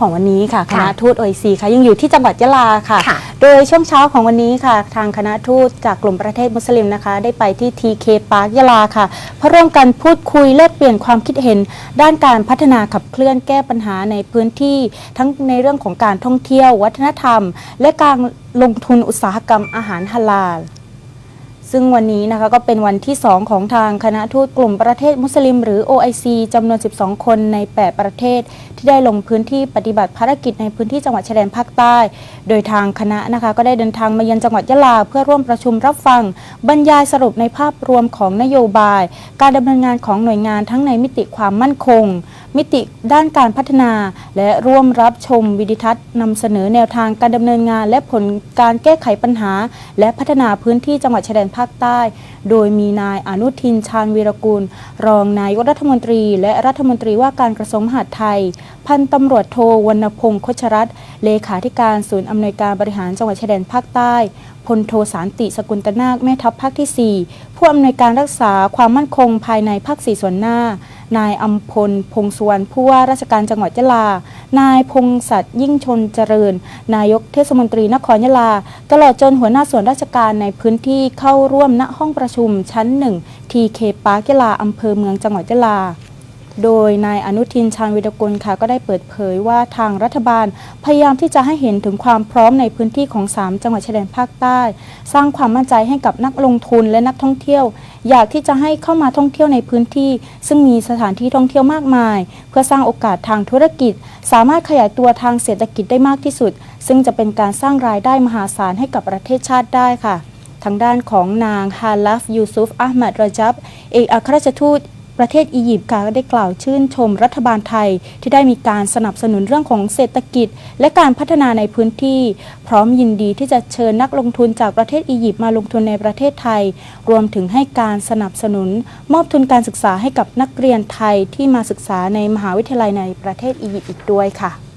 ของวันนี้ค่ะคค่ะณะทูตโอซีค่ะยังอยู่ที่จังหวัดยะลาค่ะค่ะ โดยช่วงเช้าของวันนี้ค่ะ ทางคณะทูตจากกลุ่มประเทศมุสลิมนะคะ ได้ไปที่ TK Park ยะลาค่ะ เพื่อร่วมกันพูดคุยแลกเปลี่ยนความคิดเห็น ด้านการพัฒนาขับเคลื่อนแก้ปัญหาในพื้นที่ ทั้งในเรื่องของการท่องเที่ยว วัฒนธรรม และการลงทุนอุตสาหกรรมอาหารฮาลาล ซึ่งวันนี้นะคะก็เป็นวันที่ 2 ของทางคณะทูตกลุ่มประเทศมุสลิม หรือ OIC จำนวน 12 คนใน 8 ประเทศ ที่ได้ลงพื้นที่ปฏิบัติภารกิจในพื้นที่จังหวัดชายแดนภาคใต้ โดยทางคณะนะคะก็ได้เดินทางมาเยือนจังหวัดยะลา เพื่อร่วมประชุมรับฟัง บรรยายสรุปในภาพรวมของนโยบาย การดำเนินงานของหน่วยงานทั้งในมิติความมั่นคง มิติด้านการพัฒนา และร่วมรับชมวิดิทัศน์นำเสนอแนวทางการดำเนินงาน และผลการแก้ไขปัญหา และพัฒนาพื้นที่จังหวัดชายแดนภาคใต้ โดยมีนายอนุทินชาญวีรกูลรองนายกรัฐมนตรี และรัฐมนตรีว่าการกระทรวงมหาดไทย พันตำรวจโทวรรณพงศ์โคชรัตน์เลขาธิการศูนย์อำนวยการบริหารจังหวัดชายแดนภาคใต้พลโทสารติสกุลตนาคแม่ทัพภาคที่ 4 ผู้อำนวยการรักษาความมั่นคงภายในภาคสี่ส่วนหน้า นายอัมพล พงสุวรรณผู้ว่าราชการจังหวัดยะลา นายพงศักดิ์ยิ่งชนเจริญ นายกเทศมนตรีนครยะลา ตลอดจนหัวหน้าส่วนราชการในพื้นที่เข้าร่วมณห้องประชุมชั้นหนึ่งทีเคปาร์กยะลาอำเภอเมืองจังหวัดยะลา โดยนายอนุทินชาญวิรกุลค่ะก็ได้เปิดเผยว่าทางรัฐบาล พยายามที่จะให้เห็นถึงความพร้อมในพื้นที่ของ 3 จังหวัดชายแดนภาคใต้ สร้างความมั่นใจให้กับนักลงทุนและนักท่องเที่ยว อยากที่จะให้เข้ามาท่องเที่ยวในพื้นที่ ซึ่งมีสถานที่ท่องเที่ยวมากมาย เพื่อสร้างโอกาสทางธุรกิจ สามารถขยายตัวทางเศรษฐกิจได้มากที่สุด ซึ่งจะเป็นการสร้างรายได้มหาศาลให้กับประเทศชาติได้ค่ะทางด้านของนางฮาลัฟยูซุฟอาห์มัดรจับ เอกอัครราชทูต ประเทศอียิปต์ค่ะก็ได้กล่าวชื่นชมรัฐบาลไทย ที่ได้มีการสนับสนุนเรื่องของเศรษฐกิจ และการพัฒนาในพื้นที่ พร้อมยินดีที่จะเชิญนักลงทุนจากประเทศอียิปต์มาลงทุนในประเทศไทย รวมถึงให้การสนับสนุน มอบทุนการศึกษาให้กับนักเรียนไทยที่มาศึกษาในมหาวิทยาลัยในประเทศอียิปต์อีกด้วยค่ะ